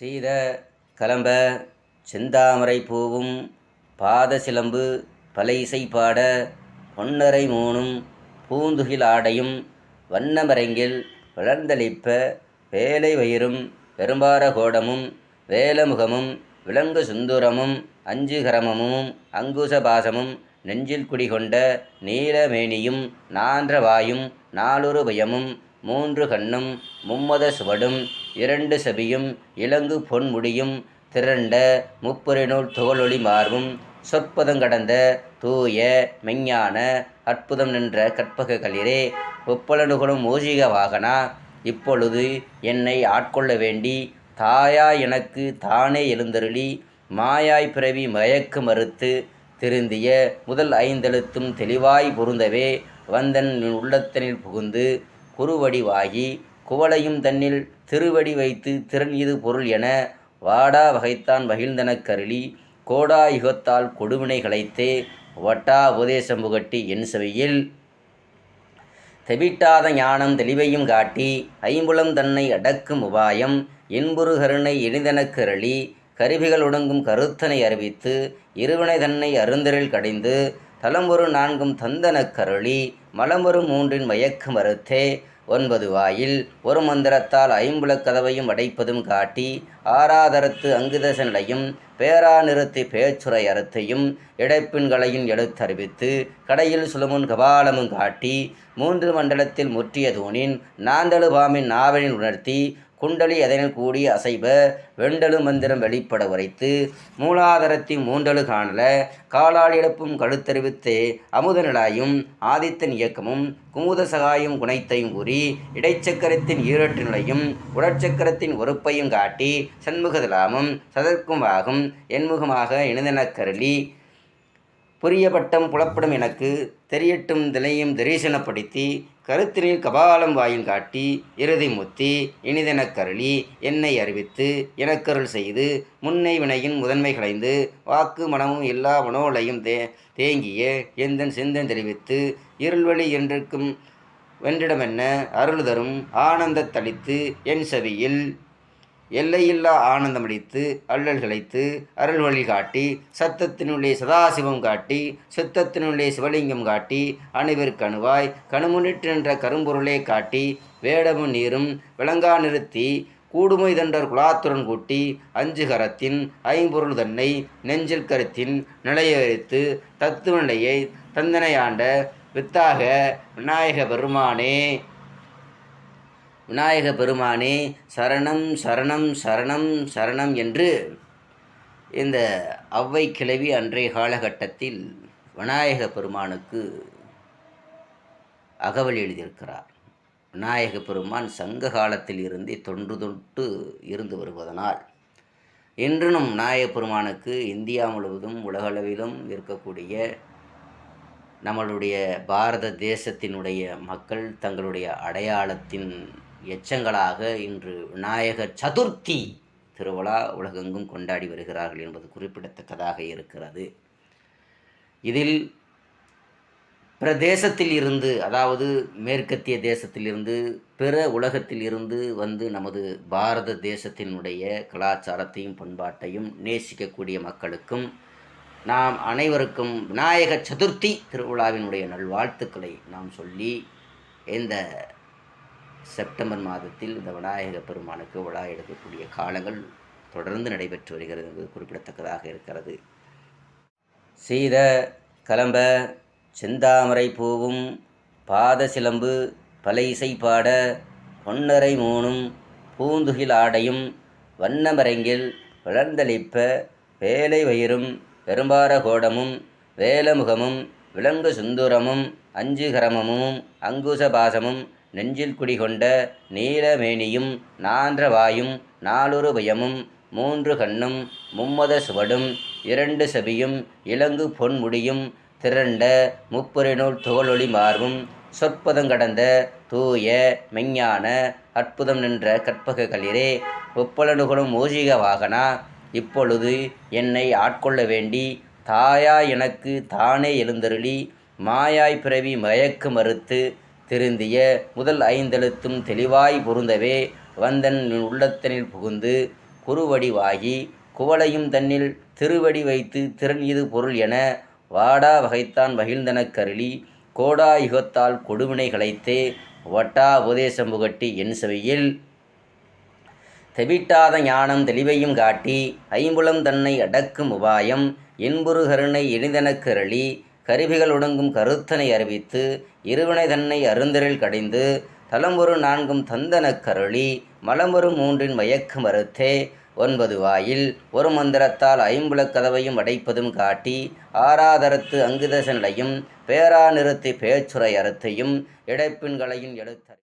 சீத கலம்ப செந்தாமரை பூவும் பாத சிலம்பு பலையிசை பாட பொன்னரை மூணும் பூந்துகில் ஆடையும் வண்ணமரங்கில் வளர்ந்தளிப்ப வேலை வயிறும் பெரும்பார கோடமும் வேலமுகமும் விலங்கு சுந்தரமும் அஞ்சுகரமமும் அங்குச பாசமும் நெஞ்சில் குடிகொண்ட நீலமேனியும் நான்ற வாயும் பயமும் மூன்று கண்ணும் மும்மத சுவடும் இரண்டு செவியும் இலங்கு பொன்முடியும் திரண்ட முப்புரிநூல் துகளொளி மார்பும் சொற்பதங்கடந்த தூய மெஞ்ஞான அற்புதம் நின்ற கற்பக களிரே ஒப்பலனுகளும் ஓஜிக வாகனா இப்பொழுது என்னை ஆட்கொள்ள வேண்டி தாயாய் எனக்கு தானே எழுந்தருளி மாயாய் பிறவி மயக்கு மறுத்து திருந்திய முதல் ஐந்தெழுத்தும் தெளிவாய் பொருந்தவே வந்தன் உள்ளத்தனில் புகுந்து குறுவடிவாகி குவளையும் தன்னில் திருவடி வைத்து திறன் இது பொருள் என வாடா வகைத்தான் மகிழ்ந்தனக் கருளி கோடா யுகத்தால் கொடுவினை களைத்தே வட்டா உபதேசம் புகட்டி என் செவியில். தெவிட்டாத ஞானம் தெளிவையும் காட்டி ஐம்புலம் தன்னை அடக்கும் உபாயம் இன்புரு கருணை எளிதனக் கருளி கருவிகள் ஒடுங்கும் கருத்தனை அறிவித்து இருவினை தன்னை அருந்தரில் கடைந்து தலம்பொரு நான்கும் தந்தன கருளி மலம்பொரு மூன்றின் மயக்க மறுத்தே ஒன்பது வாயில் ஒரு மந்திரத்தால் ஐம்புலக் கதவையும் அடைப்பதும் காட்டி ஆராதரத்து அங்குதச நிலையும் பேரா நிறுத்தி பேச்சுரை அறுத்தையும் இடைப்பின்களையும் எடுத்தறிவித்து கடையில் சுழுமுன் கபாலமும் காட்டி மூன்று மண்டலத்தில் முற்றிய தூணின் நாந்தழுபாமின் நாவலின் நாவலில் உணர்த்தி குண்டலி அதனில் கூடி அசைவ வெண்டலு மந்திரம் வெளிப்பட உரைத்து மூலாதாரத்தின் மூண்டலு காணல காலால் இழப்பும் கழுத்தறிவித்து அமுத நிலாயும் ஆதித்தன் இயக்கமும் குமுத சகாயும் குணைத்தையும் கூறி இடைச்சக்கரத்தின் ஈரட்டு நிலையும் உடற்சக்கரத்தின் ஒருப்பையும் காட்டி சண்முகதலாமும் சதற்கும் ஆகும் என்முகமாக இணைந்தனக் கருளி புரிய பட்டம் புலப்படும் எனக்கு தெரியட்டும் திலையும் தரிசனப்படுத்தி கருத்தினில் கபாலம் வாயில் காட்டி இறுதி முத்தி இனிதெனக் கருளி என்னை அறிவித்து எனக்கருள் செய்து முன்னை வினையின் முதன்மை களைந்து வாக்கு மனமும் எல்லா மனோலையும் தே தேங்கிய எந்தன் சிந்தன் தெரிவித்து இருள்வழி என்றிருக்கும் வென்றிடமென்ன அருள் தரும் ஆனந்தத் தளித்து என் செவியில் எல்லையில்லா ஆனந்தமளித்து அல்லல் கிளைத்து அருள் வழி காட்டி சத்தத்தினுள்ளே சதாசிவம் காட்டி சித்தத்தினுள்ளே சிவலிங்கம் காட்டி அணுவிற்கு அணுவாய் கணுமுன்னிட்டு நின்ற கரும்பொருளே காட்டி வேடமும் நீரும் விளங்கா நிறுத்தி கூடுமை தண்டர் குலாத்துடன் கூட்டி அஞ்சு கரத்தின் ஐம்பொருள் தன்னை நெஞ்சில் கருத்தின் நிலையறித்து தத்துவ நிலையை தந்தனையாண்ட வித்தாக விநாயக பெருமானே. விநாயக பெருமானே சரணம் சரணம் சரணம் சரணம் என்று இந்த அவ்வை கிழவி அன்றைய காலகட்டத்தில் விநாயக பெருமானுக்கு அகவல் எழுதியிருக்கிறார். விநாயக பெருமான் சங்க காலத்தில் இருந்தே தொன்று தொட்டு இருந்து வருவதனால் இன்றும் விநாயக பெருமானுக்கு இந்தியா முழுவதும் உலகளவிலும் இருக்கக்கூடிய நம்மளுடைய பாரத தேசத்தினுடைய மக்கள் தங்களுடைய அடையாளத்தின் எச்சங்களாக இன்று விநாயகர் சதுர்த்தி திருவிழா உலகெங்கும் கொண்டாடி வருகிறார்கள் என்பது குறிப்பிடத்தக்கதாக இருக்கிறது. இதில் பிற தேசத்தில் இருந்து அதாவது மேற்கத்திய தேசத்திலிருந்து பிற உலகத்தில் இருந்து வந்து நமது பாரத தேசத்தினுடைய கலாச்சாரத்தையும் பண்பாட்டையும் நேசிக்கக்கூடிய மக்களுக்கும் நாம் அனைவருக்கும் விநாயகர் சதுர்த்தி திருவிழாவினுடைய நல்வாழ்த்துக்களை நாம் சொல்லி இந்த செப்டம்பர் மாதத்தில் இந்த விநாயக பெருமானுக்கு விழா எடுக்கக்கூடிய காலங்கள் தொடர்ந்து நடைபெற்று வருகிறது என்பது குறிப்பிடத்தக்கதாக இருக்கிறது. சீத கலம்ப செந்தாமரை பூவும் பாத சிலம்பு பலையிசை பாட பொன்னரை மூணும் பூந்துகில் ஆடையும் வண்ணமரங்கில் வளர்ந்தளிப்ப வேலை வயிறும் பெரும்பார கோடமும் வேலமுகமும் விலங்கு சுந்தரமும் அஞ்சுகரமமும் அங்குசபாசமும் நெஞ்சில் குடிகொண்ட நீலமேனியும் நாந்திரவாயும் நாலுரு பயமும் மூன்று கண்ணும் மும்மத சுவடும் இரண்டு செவியும் இலங்கு பொன்முடியும் திரண்ட முப்புரிநூல் துகளொளி மார்பும் சொற்பதங்கடந்த தூய மெஞ்ஞான அற்புதம் நின்ற கற்பக களிரே ஒப்பலனுகளும் ஓஜிக வாகனா இப்பொழுது என்னை ஆட்கொள்ள வேண்டி தாயாய் எனக்கு தானே எழுந்தருளி மாயாய் பிறவி மயக்கு மறுத்து திருந்திய முதல் ஐந்தெழுத்தும் தெளிவாய் பொருந்தவே வந்தன் உள்ளத்தனில் புகுந்து குறுவடிவாகி குவளையும் தன்னில் திருவடி வைத்து திறன் இது பொருள் என வாடா வகைத்தான் மகிழ்ந்தனக் கருளி கோடா யுகத்தால் கொடுவினை களைத்தே வட்டா உபதேசம் புகட்டி என் செவியில். தெவிட்டாத ஞானம் தெளிவையும் காட்டி ஐம்புலம் தன்னை அடக்கும் உபாயம் என்புரு கருணை எளிதனக் கருளி கருவிகள் ஒடுங்கும் கருத்தனை அறிவித்து இருவினை தன்னை அருந்தரில் கடைந்து தலம்பொரு நான்கும் தந்தனக் கருளி மலம்பொரு மூன்றின் மயக்கு மறுத்தே ஒன்பது வாயில் ஒரு மந்திரத்தால் ஐம்புலக் கதவையும் அடைப்பதும் காட்டி ஆராதரத்து அங்குதசனையும் பேரா நிறுத்தி பேச்சுரை அறுத்தையும் இடைப்பின்களையும் எடுத்த